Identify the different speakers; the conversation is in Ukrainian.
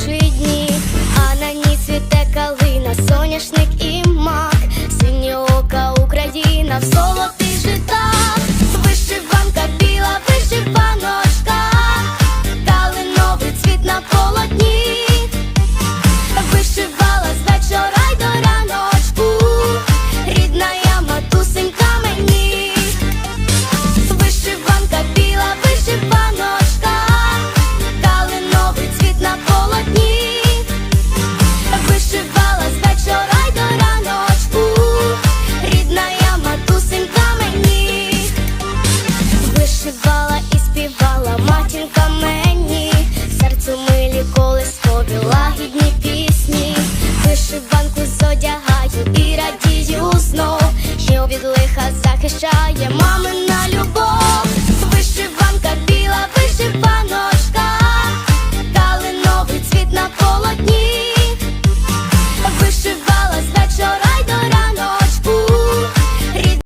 Speaker 1: хороші дні, а на ній цвіте калина, соняшник і мак, синє ока Україна. Захищає мамину